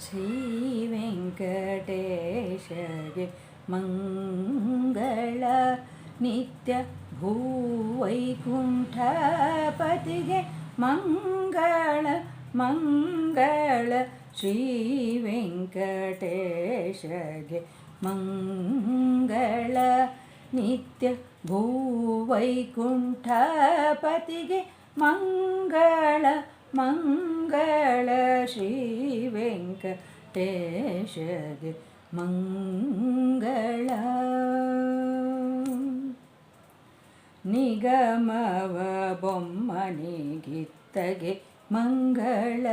ಶ್ರೀ ವೆಂಕಟೇಶಗೆ ಮಂಗಳ ನಿತ್ಯ ಭೂವೈಕುಂಠಪತಿಗೆ ಮಂಗಳ ಮಂಗಳ ಶ್ರೀ ವೆಂಕಟೇಶಗೆ ಮಂಗಳ ನಿತ್ಯ ಭೂವೈಕುಂಠಪತಿಗೆ ಮಂಗಳ ಶ್ರೀ ವೆಂಕಟೇಶಗೆ ಮಂಗಳ. ನಿಗಮವ ಬೊಮ್ಮನಿಗಿತ್ತಗೆ ಮಂಗಳ.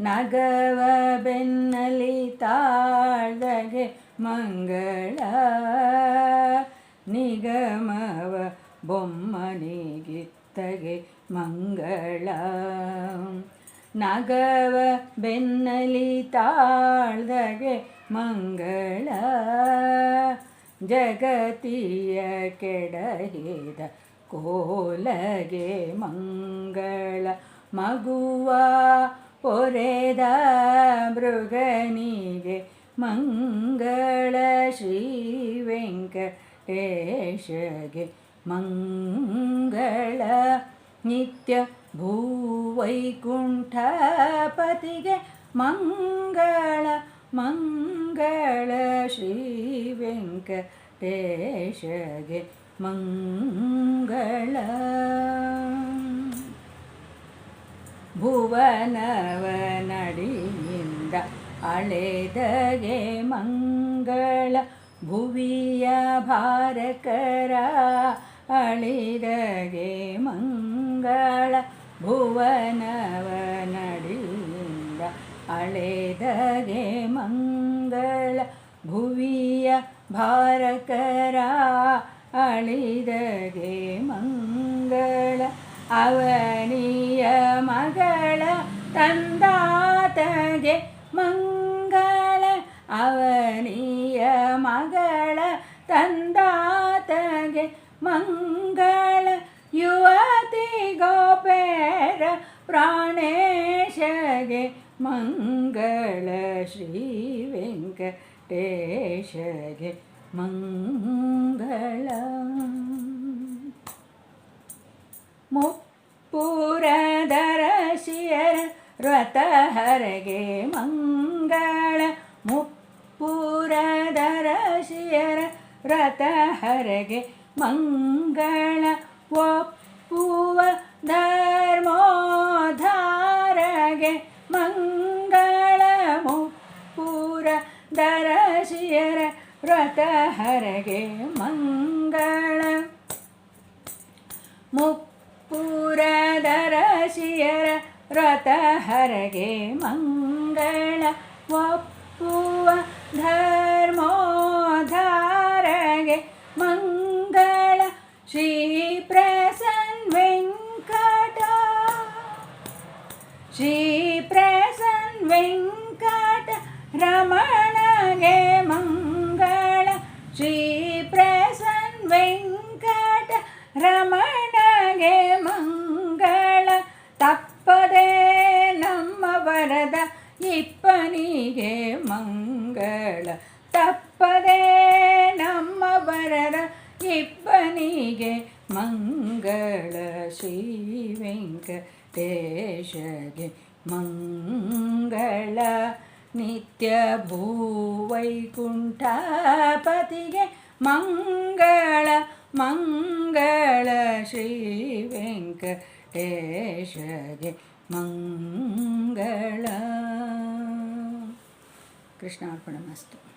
ನಗವ ಬೆನ್ನಲಿ ತಾಳ್ದಗೆ ಮಂಗಳ. ನಿಗಮವ ಬೊಮ್ಮನಿಗಿತ್ತಗೆ ಮಂಗಳ. ನಗವ ಬೆನ್ನಲಿ ತಾಳ್ದಗೆ ಮಂಗಳ. ಜಗತಿಯ ಕೆಡಹಿದ ಕೋಲಗೆ ಮಂಗಳ. ಮಗುವ ಪೊರೆದ ಮೃಗನಿಗೆ ಮಂಗಳ. ಶ್ರೀ ವೆಂಕಟೇಶಗೆ ಮಂಗಳ. ನಿತ್ಯ ಭೂವೈಕುಂಠಪತಿಗೆ ಮಂಗಳ ಮಂಗಳ ಶ್ರೀ ವೆಂಕಟೇಶಗೆ ಮಂಗಳ. ಭುವನವ ನಡಿಯಿಂದ ಅಳೆದಗೆ ಮಂಗಳ, ಭುವಿಯ ಭಾರಕರ ಅಳಿದಗೆ ಮಂಗಳ. ಭುವನವ ನಡಿಯಿಂದ ಅಳೆದಗೆ ಮಂಗಳ ಭುವಿಯ ಭಾರಕರ ಅಳಿದಗೆ ಮಂಗಳ ಅವನಿಯ ಮಗಳ ತಂದಾತಗೆ ಮಂಗಳ ಅವನಿಯ ಮಗಳ ತಂದಾತಗೆ ಪ್ರಾಣೇಶಗೆ ಮಂಗಳ ಶ್ರೀ ವೆಂಕಟೇಶಗೆ ಮಂಗಳ ಮುಪ್ಪುರದರಸಿಯರ ವ್ರತಹರಗೆ ಮಂಗಳ ಮುಪ್ಪುರದರಸಿಯರ ವ್ರತಹರಗೆ ಮಂಗಳ ಒಪ್ಪುವ ಮಂಗಳಮು ಪೂರ ದರಶಿಯರ ವ್ರತ ಹರಗೆ ಮಂಗಳ ಮುಪ್ಪುರದರಸಿಯರ ವ್ರತಹರಗೆ ಮಂಗಳ ಒಪ್ಪುವ ಧರ್ಮೋದ್ಧಾರಗೆ ಶ್ರೀ ಪ್ರಸನ್ ವೆಂಕಟ ರಮಣಗೆ ಮಂಗಳ. ಶ್ರೀ ಪ್ರಸನ್ ವೆಂಕಟ ರಮಣಗೆ ಮಂಗಳ. ತಪ್ಪದೆ ನಮ್ಮ ವರದ ಇಪ್ಪನಿಗೆ ಮಂಗಳ. ಶ್ರೀ ವೆಂಕಟೇಶಗೆ ಮಂಗಳ ನಿತ್ಯ ಭೂವೈಕುಂಠಪತಿಗೆ ಮಂಗಳ ಮಂಗಳ ಶ್ರೀ ವೆಂಕಟೇಶಗೆ ಮಂಗಳ ಕೃಷ್ಣಾರ್ಪಣ ಮಸ್ತು.